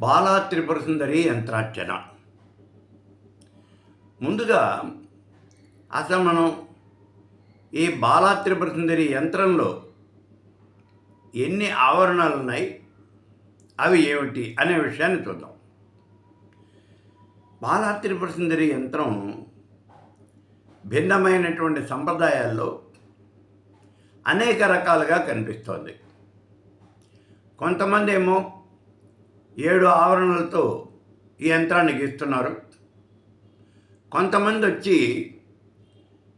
బాలా త్రిపుర సుందరి యంత్రార్చన. ముందుగా అసలు మనం ఈ బాలా త్రిపుర సుందరి యంత్రంలో ఎన్ని ఆవరణాలు ఉన్నాయి అవి ఏమిటి అనే విషయాన్ని చూద్దాం. బాలా త్రిపుర సుందరి యంత్రం భిన్నమైనటువంటి సంప్రదాయాల్లో అనేక రకాలుగా కనిపిస్తోంది. కొంతమంది ఏమో ఏడు ఆవరణలతో ఈ యంత్రాన్ని గీస్తున్నారు కొంతమంది వచ్చి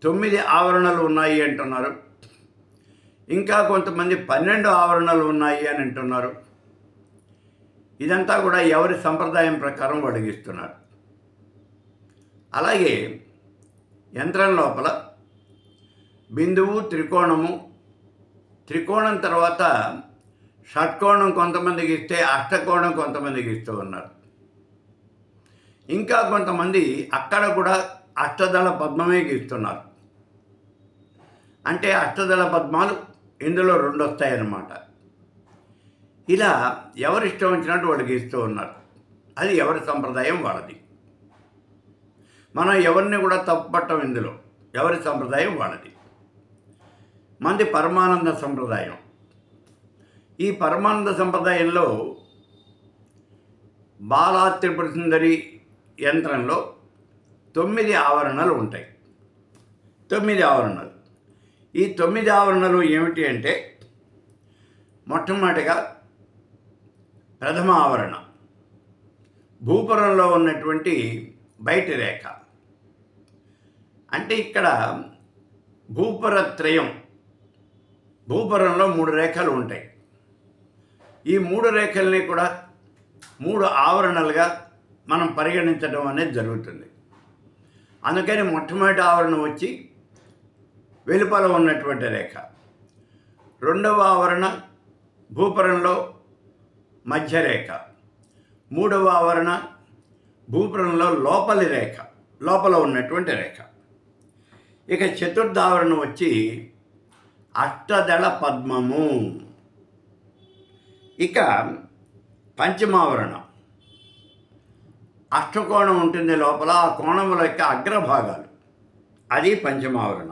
తొమ్మిది ఆవరణలు ఉన్నాయి అంటున్నారు. ఇంకా కొంతమంది పన్నెండు ఆవరణలు ఉన్నాయి అని అంటున్నారు. ఇదంతా కూడా ఎవరి సంప్రదాయం ప్రకారం వడిగిస్తున్నారు అలాగే యంత్రం లోపల బిందువు త్రికోణము త్రికోణం తర్వాత షట్కోణం కొంతమందికి ఇస్తే అష్టకోణం కొంతమందికి ఇస్తూ ఉన్నారు. ఇంకా కొంతమంది అక్కడ కూడా అష్టదళ పద్మమే గీస్తున్నారు అంటే అష్టదళ పద్మాలు ఇందులో రెండు వస్తాయన్నమాట ఇలా ఎవరిష్టం వచ్చినట్టు వాళ్ళు గీస్తూ ఉన్నారు. అది ఎవరి సంప్రదాయం వాళ్ళది. మనం ఎవరిని కూడా తప్పుపట్టం ఇందులో. ఎవరి సంప్రదాయం వాళ్ళది. మంది పరమానంద సంప్రదాయం. ఈ పరమానంద సంప్రదాయంలో బాలా త్రిపుర సుందరి యంత్రంలో తొమ్మిది ఆవరణలు ఉంటాయి. తొమ్మిది ఆవరణలు. ఈ తొమ్మిది ఆవరణలు ఏమిటి అంటే మొట్టమొదటిగా ప్రథమ ఆవరణ. భూపురంలో ఉన్నటువంటి బయటి రేఖ. అంటే ఇక్కడ భూపరత్రయం భూపరంలో మూడు రేఖలు ఉంటాయి. ఈ మూడు రేఖల్ని కూడా మూడు ఆవరణలుగా మనం పరిగణించడం అనేది జరుగుతుంది. అందుకని మొట్టమొదటి ఆవరణ వచ్చి వెలుపల ఉన్నటువంటి రేఖ. రెండవ ఆవరణ భూపరంలో మధ్యరేఖ మూడవ ఆవరణ భూపురంలో లోపలి రేఖ లోపల ఉన్నటువంటి రేఖ. ఇక చతుర్థ ఆవరణ వచ్చి అష్టదళ పద్మము. ఇక పంచమావరణం. అష్టకోణం ఉంటుంది లోపల ఆ కోణముల యొక్క అగ్రభాగాలు. అది పంచమావరణ.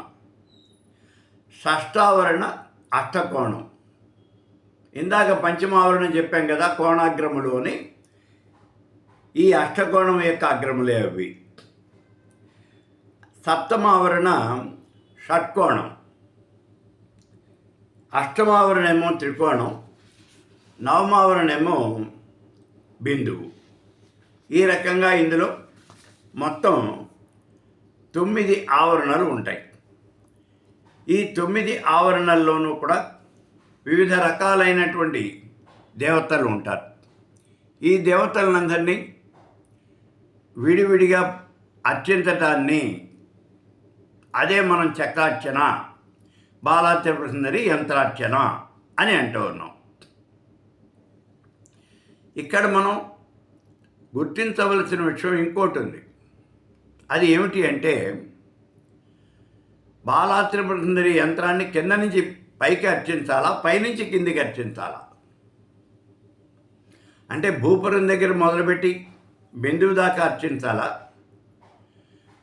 షష్టావరణ అష్టకోణం. ఇందాక పంచమావరణం చెప్పాం కదా కోణాగ్రములు అని. ఈ అష్టకోణం యొక్క అగ్రములే అవి. సప్తమావరణ షట్కోణం. అష్టమావరణేమో త్రికోణం. నవమావరణేమో బిందువు. ఈ రకంగా ఇందులో మొత్తం తొమ్మిది ఆవరణలు ఉంటాయి. ఈ తొమ్మిది ఆవరణల్లోనూ కూడా వివిధ రకాలైనటువంటి దేవతలు ఉంటారు. ఈ దేవతలందరినీ విడివిడిగా అర్చించటాన్ని అదే మనం చక్రార్చన బాలా త్రిపుర సుందరి యంత్రార్చన అని అంటూ ఉన్నాం. ఇక్కడ మనం గుర్తించవలసిన విషయం ఇంకోటి ఉంది అది ఏమిటి అంటే బాలా యంత్రాన్ని కింద నుంచి పైకి అర్చించాలా పైనుంచి కిందికి అర్చించాలా? అంటే భూపురం దగ్గర మొదలుపెట్టి బిందువు దాకా అర్చించాలా?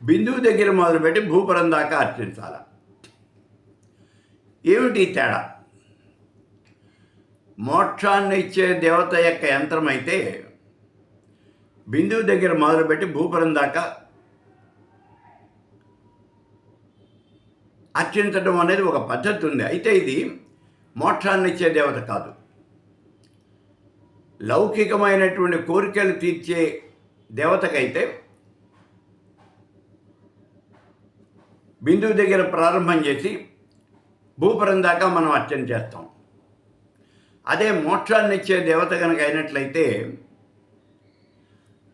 బిందువు దగ్గర మొదలుపెట్టి భూపురం దాకా అర్చించాలా? ఏమిటి తేడా? మోక్షాన్ని ఇచ్చే దేవత యొక్క యంత్రం అయితే బిందువు దగ్గర మొదలుపెట్టి భూపురం దాకా అర్చించడం అనేది ఒక పద్ధతి ఉంది. అయితే ఇది మోక్షాన్ని ఇచ్చే దేవత కాదు. లౌకికమైనటువంటి కోరికలు తీర్చే దేవతకైతే బిందువు దగ్గర ప్రారంభం చేసి భూపురం దాకా మనం అర్చన చేస్తాం. అదే మోక్షాన్ని ఇచ్చే దేవత కనుక అయినట్లయితే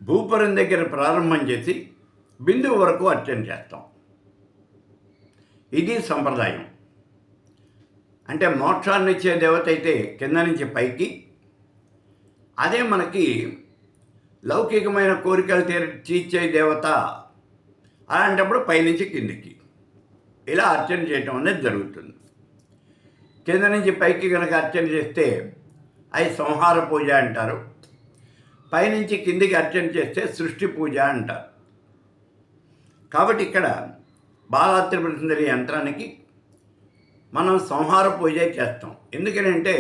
భూపురం దగ్గర ప్రారంభం చేసి బిందువు వరకు అర్చన చేస్తాం. ఇది సంప్రదాయం. అంటే మోక్షాన్ని ఇచ్చే దేవత అయితే కింద నుంచి పైకి అదే మనకి లౌకికమైన కోరికలు తీర్ తీర్చే దేవత అలాంటప్పుడు పైనుంచి కిందికి. ఇలా అర్చన చేయటం అనేది జరుగుతుంది. కింద నుంచి పైకి కనుక అర్చన చేస్తే అది సంహార పూజ అంటారు. పైనుంచి కిందికి అర్చన చేస్తే సృష్టి పూజ అంటారు. కాబట్టి ఇక్కడ బాలాత్రిపుర సుందరి యంత్రానికి మనం సంహార పూజ చేస్తాం. ఎందుకనంటే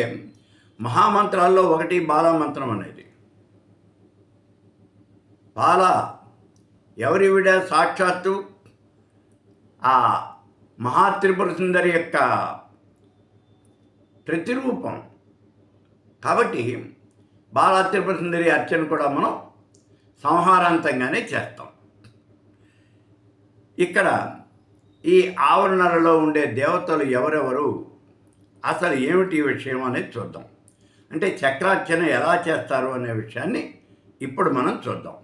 మహామంత్రాల్లో ఒకటి బాలమంత్రం అనేది. బాల ఎవరివిడ సాక్షాత్తు ఆ మహాత్రిపుర సుందరి యొక్క ప్రతిరూపం. కాబట్టి బాలాత్రిపుర సుందరి అర్చన కూడా మనం సంహారాంతంగానే చేస్తాం. ఇక్కడ ఈ ఆవరణలో ఉండే దేవతలు ఎవరెవరు అసలు ఏమిటి విషయం అనేది చూద్దాం. అంటే చక్రార్చన ఎలా చేస్తారు అనే విషయాన్ని ఇప్పుడు మనం చూద్దాం.